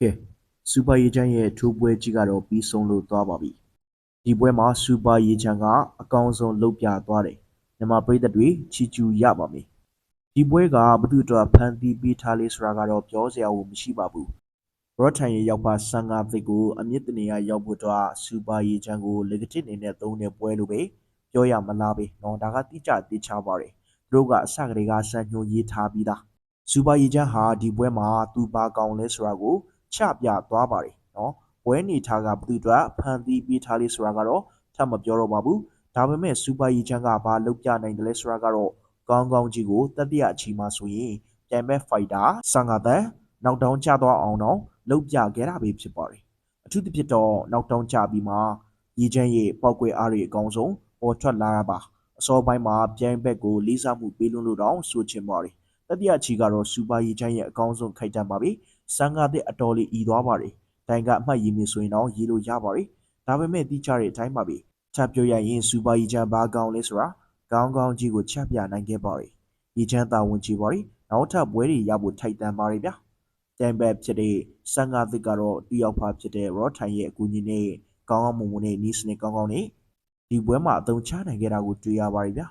ကဲစူပါရေချမ်းရဲ့ထိုးပွဲကြီးကတော့ပြီးဆုံးလို့သွားပါပြီဒီပွဲမှာစူပါရေချမ်းကအကောင်းဆုံးလုပ်ပြသွားတယ်မြန်မာပြည်သက်တွေချီကျူရပါမယ်ဒီပွဲကဘသူ့အတွက်ဖန်တီးပေးထားလေးဆိုတာကတော့ပြောစရာဘူးမရှိပါဘူးရော့ထန်ရဲ့ရောက်ပါဆန်ငါသစ်ကိုအမြင့်တနေရရောက်ဖို့တော့စူပါရေချမ်းကိုလေကတစ်နေနဲ့သုံးတဲ့ပွဲလို့ပဲပြောရမလားပဲเนาะဒါကတိကျတိချပါတယ်သူတို့ကအစကတည်းကစံညွှန်းရေးထားပြီးသား စူပါရီချန်ဟာဒီပွဲမှာသူပါကောင်းလဲဆိုတာကို ချပြသွားပါတယ်နော်ပွဲနေထားကဘသူတို့ဖန်တီးပေးထားလေးဆိုတာကတော့ထပ်မပြောတော့ပါဘူးဒါပေမဲ့စူပါရီချန်ကဘာလုပ်ပြနိုင်တယ်လဲဆိုတာကတော့ကောင်းကောင်းကြီးကိုတတိယအချီမှာဆိုရင်ပြိုင်မဲ့ဖိုက်တာဆန်ငါတဲ့နောက်တောင်းကျသွားအောင်တော့လုပ်ပြခဲ့တာပဲဖြစ်ပါတယ်အထူးသဖြင့်တော့နောက်တောင်းကျပြီးမှရီချန်ရဲ့ပောက်ကွဲအားတွေအကောင်းဆုံးပေါ်ထွက်လာတာပါအစောပိုင်းမှာပြိုင်ဘက်ကိုလေးစားမှုပေးလွန်းလို့တော့ဆိုချင်ပါတယ်တတိယချီကတော့စူပါရီချမ်းရဲ့အကောင်းဆုံးခိုက်တန်းပါပြီ။ စံကားတဲ့အတော်လေးဤသွားပါတယ်။တိုင်ကအမှတ်ရည်မြင်ဆိုရင်တော့ရေးလို့ရပါတယ်။ဒါပေမဲ့တိကျတဲ့အတိုင်းပါပဲ။ချက်ပြောရရင်စူပါရီချမ်းဘာကောင်းလဲဆိုတာကောင်းကောင်းကြီးကိုချက်ပြနိုင်ခဲ့ပါတယ်။ဒီချမ်းသာဝင်ကြည့်ပါတယ်။နောက်ထပ်ပွဲတွေရဖို့ထိုက်တန်ပါတယ်ဗျာ။တန်ဘက်ဖြစ်တဲ့စံကားသစ်ကတော့တယောက်ဖာဖြစ်တဲ့ရော့ထိုင်ရဲ့အကူအညီနဲ့ကောင်းကောင်းမွန်မွန်နဲ့နီးစနစ်ကောင်းကောင်းနဲ့ဒီပွဲမှာအသုံးချနိုင်ခဲ့တာကိုတွေ့ရပါတယ်ဗျာ